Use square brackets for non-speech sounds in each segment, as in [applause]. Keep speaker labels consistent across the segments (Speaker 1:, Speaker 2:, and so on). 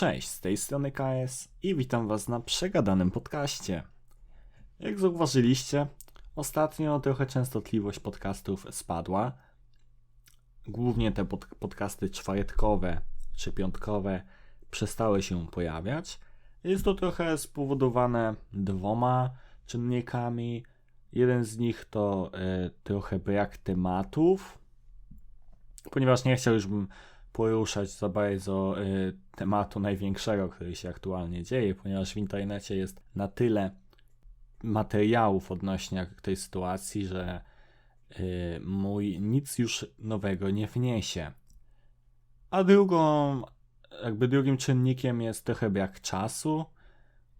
Speaker 1: Cześć, z tej strony KS i witam Was na przegadanym podcaście. Jak zauważyliście, ostatnio trochę częstotliwość podcastów spadła. Głównie te pod podcasty czwartkowe czy piątkowe przestały się pojawiać. Jest to trochę spowodowane dwoma czynnikami. Jeden z nich to y, trochę brak tematów, ponieważ nie chciałbym poruszać za bardzo y, tematu największego, który się aktualnie dzieje, ponieważ w internecie jest na tyle materiałów odnośnie tej sytuacji, że y, mój nic już nowego nie wniesie. A drugą, jakby drugim czynnikiem jest trochę brak czasu.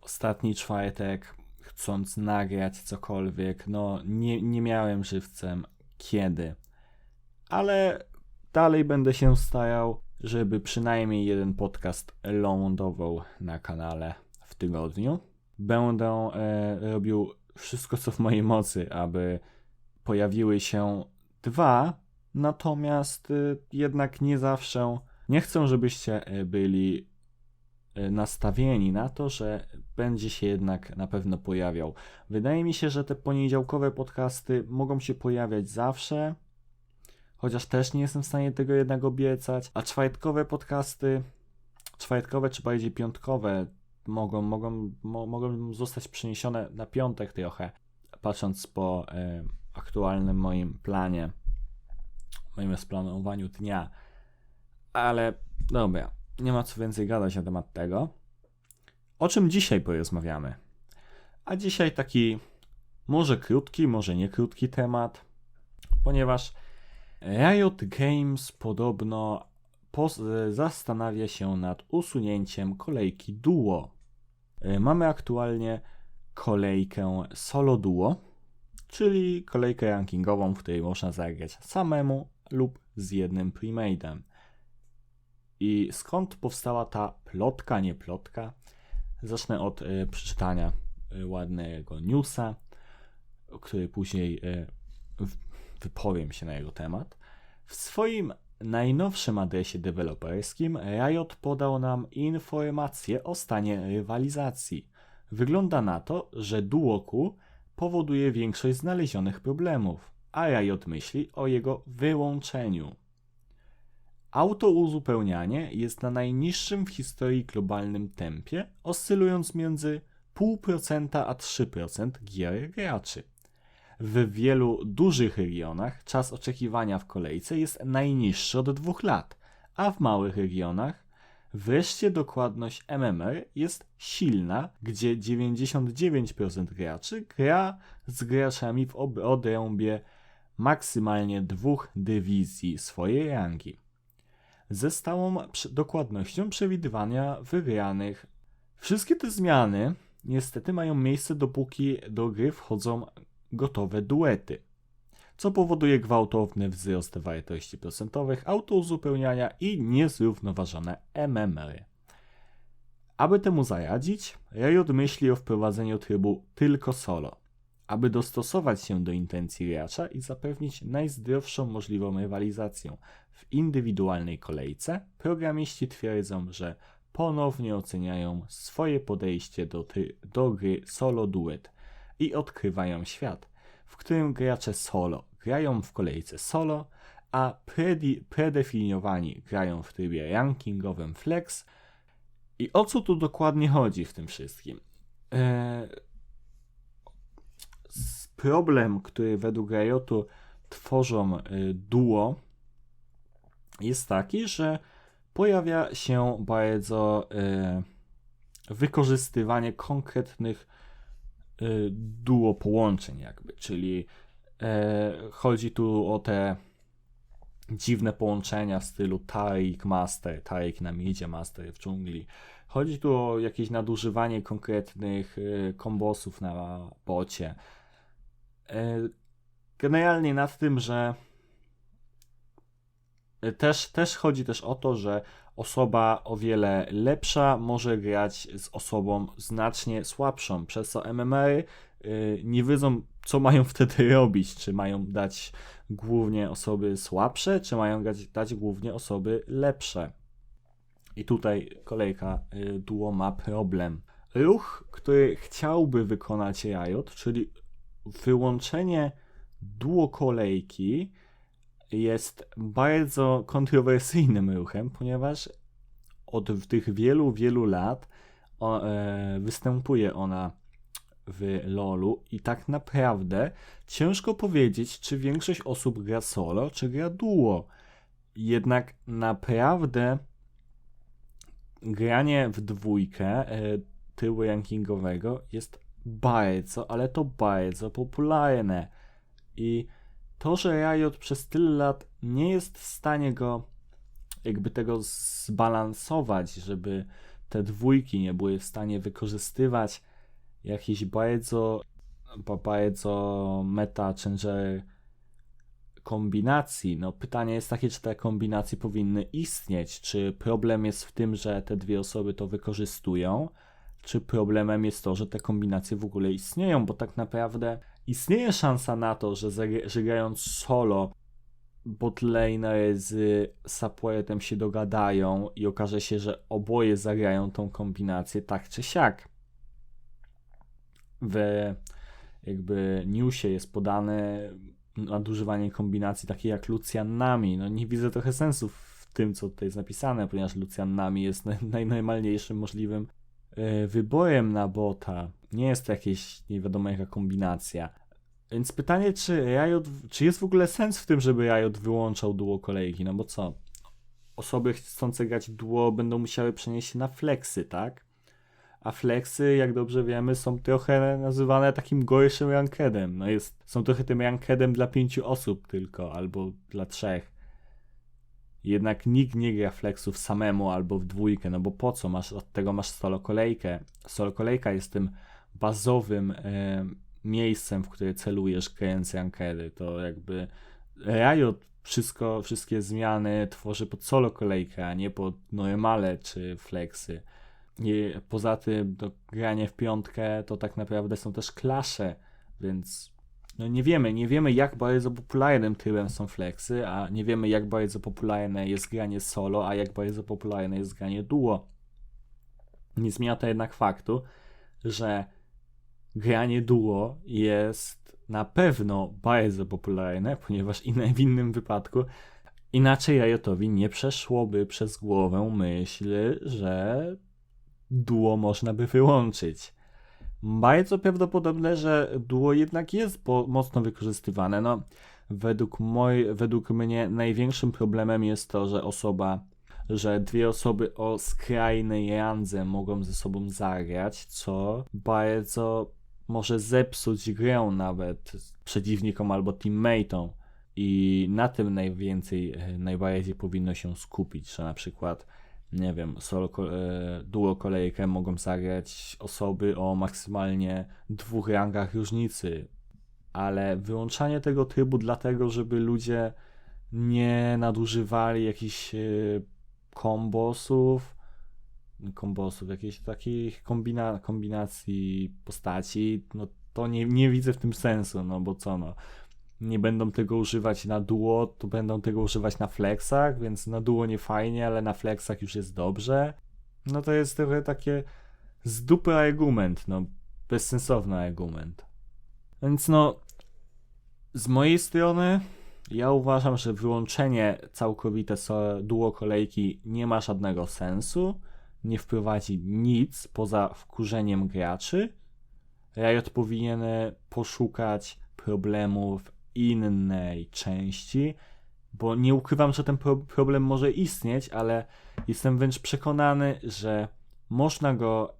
Speaker 1: Ostatni czwartek, chcąc nagrać cokolwiek, no nie, nie miałem żywcem kiedy. Ale dalej będę się starał, żeby przynajmniej jeden podcast lądował na kanale w tygodniu. Będę e, robił wszystko, co w mojej mocy, aby pojawiły się dwa, natomiast e, jednak nie zawsze. Nie chcę, żebyście e, byli e, nastawieni na to, że będzie się jednak na pewno pojawiał. Wydaje mi się, że te poniedziałkowe podcasty mogą się pojawiać zawsze, chociaż też nie jestem w stanie tego jednak obiecać. A czwartkowe podcasty, czwartkowe czy bardziej piątkowe, mogą, mogą, mo, mogą zostać przeniesione na piątek trochę, patrząc po e, aktualnym moim planie, moim splanowaniu dnia. Ale dobra, nie ma co więcej gadać na temat tego. O czym dzisiaj porozmawiamy? A dzisiaj taki może krótki, może nie krótki temat, ponieważ Riot Games podobno zastanawia się nad usunięciem kolejki duo. E, mamy aktualnie kolejkę solo duo, czyli kolejkę rankingową, w której można zagrać samemu lub z jednym premade'em. I skąd powstała ta plotka, nie plotka? Zacznę od y, przeczytania y, ładnego newsa, który później wypowiem się na jego temat. W swoim najnowszym adresie deweloperskim Riot podał nam informacje o stanie rywalizacji. Wygląda na to, że Duoku powoduje większość znalezionych problemów, a Riot myśli o jego wyłączeniu. Autouzupełnianie jest na najniższym w historii globalnym tempie, oscylując między 0,5% a 3% gier graczy. W wielu dużych regionach czas oczekiwania w kolejce jest najniższy od dwóch lat, a w małych regionach wreszcie dokładność MMR jest silna, gdzie 99% graczy gra z graczami w odrębie maksymalnie dwóch dywizji swojej rangi. Ze stałą dokładnością przewidywania wygranych. Wszystkie te zmiany niestety mają miejsce dopóki do gry wchodzą gotowe duety, co powoduje gwałtowny wzrost wartości procentowych, autouzupełniania i niezrównoważone MMR. Aby temu zaradzić, Riot myśli o wprowadzeniu trybu tylko solo, aby dostosować się do intencji gracza i zapewnić najzdrowszą możliwą rywalizację. W indywidualnej kolejce programiści twierdzą, że ponownie oceniają swoje podejście do, do gry solo duet – i odkrywają świat, w którym gracze solo grają w kolejce solo, a predefiniowani grają w trybie rankingowym flex. I o co tu dokładnie chodzi w tym wszystkim? Eee, problem, który według Riotu tworzą e, duo, jest taki, że pojawia się bardzo e, wykorzystywanie konkretnych duo połączeń jakby, czyli e, chodzi tu o te dziwne połączenia w stylu Tarik Master, Tarik na midzie, Master w dżungli. Chodzi tu o jakieś nadużywanie konkretnych y, kombosów na bocie. Generalnie nad tym, że też, też chodzi też o to, że osoba o wiele lepsza może grać z osobą znacznie słabszą, przez co MMR y, nie wiedzą, co mają [laughs] wtedy robić. Czy mają dać głównie osoby słabsze, czy mają dać, dać głównie osoby lepsze. I tutaj kolejka y, duo ma problem. Ruch, który chciałby wykonać Riot, czyli wyłączenie duo kolejki jest bardzo kontrowersyjnym ruchem, ponieważ od tych wielu, wielu lat o, e, występuje ona w LoLu i tak naprawdę ciężko powiedzieć, czy większość osób gra solo, czy gra duo. Jednak naprawdę granie w dwójkę e, tyłu rankingowego jest bardzo, ale to bardzo popularne. I to, że Riot przez tyle lat nie jest w stanie go jakby tego zbalansować, żeby te dwójki nie były w stanie wykorzystywać jakichś bardzo, bardzo meta changer kombinacji. No pytanie jest takie, czy te kombinacje powinny istnieć, czy problem jest w tym, że te dwie osoby to wykorzystują, czy problemem jest to, że te kombinacje w ogóle istnieją, bo tak naprawdę istnieje szansa na to, że, że grając solo botlaner z supportem się dogadają i okaże się, że oboje zagrają tą kombinację tak czy siak. W jakby newsie jest podane nadużywanie kombinacji takiej jak Luciannami. No nie widzę trochę sensu w tym, co tutaj jest napisane, ponieważ Luciannami jest najnormalniejszym możliwym e, wyborem na bota. Nie jest to jakieś nie wiadomo jaka kombinacja. Więc pytanie, czy Riot, czy jest w ogóle sens w tym, żeby Riot wyłączał duo kolejki? No bo co? Osoby chcące grać duo będą musiały przenieść się na flexy, tak? A flexy, jak dobrze wiemy, są trochę nazywane takim gorszym rankedem. No jest, są trochę tym rankedem dla pięciu osób tylko, albo dla trzech. Jednak nikt nie gra flexów samemu albo w dwójkę, no bo po co? Masz, od tego masz solo kolejkę. Solo kolejka jest tym bazowym miejscem, w które celujesz grając rankedy. To jakby Riot wszystko, wszystkie zmiany tworzy pod solo kolejkę, a nie pod normale czy flexy. I poza tym do grania w piątkę to tak naprawdę są też klasze, więc no nie wiemy, nie wiemy jak bardzo popularnym trybem są flexy, a nie wiemy jak bardzo popularne jest granie solo, a jak bardzo popularne jest granie duo. Nie zmienia to jednak faktu, że granie duo jest na pewno bardzo popularne, ponieważ inne, [laughs] w innym wypadku inaczej Riotowi nie przeszłoby przez głowę myśl, że duo można by wyłączyć. Bardzo prawdopodobne, że duo jednak jest mocno wykorzystywane. No, według, moj, według mnie największym problemem jest to, że osoba, że dwie osoby o skrajnej randze mogą ze sobą zagrać, co bardzo może zepsuć grę nawet przeciwnikom albo teammateom. I na tym najwięcej, e, najbardziej powinno się skupić, że na przykład, nie wiem, solo, e, duo kolejkę mogą zagrać osoby o maksymalnie dwóch rangach różnicy, ale wyłączanie tego trybu dlatego, żeby ludzie nie nadużywali jakichś e, kombosów, kombosów, jakichś takich kombina kombinacji postaci, no to nie, nie widzę w tym sensu, no bo co no, nie będą tego używać na duo, to będą tego używać na flexach, więc na duo nie fajnie, ale na flexach już jest dobrze. No to jest trochę takie z dupy argument, no bezsensowny argument. Więc no, z mojej strony ja uważam, że wyłączenie całkowite duo kolejki nie ma żadnego sensu nie wprowadzi nic poza wkurzeniem graczy, Riot powinien poszukać problemu w innej części, bo nie ukrywam, że ten pro problem może istnieć, ale jestem wręcz przekonany, że można go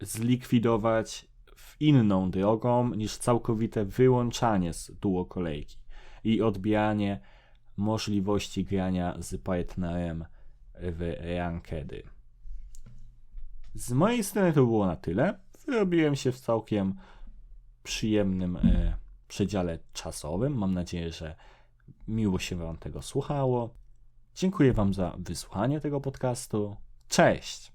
Speaker 1: zlikwidować w inną drogą niż całkowite wyłączanie z duo kolejki i odbieranie możliwości grania z partnerem w rankedy. Z mojej strony to było na tyle. Wyrobiłem się w całkiem przyjemnym e, przedziale czasowym. Mam nadzieję, że miło się Wam tego słuchało. Dziękuję Wam za wysłuchanie tego podcastu. Cześć!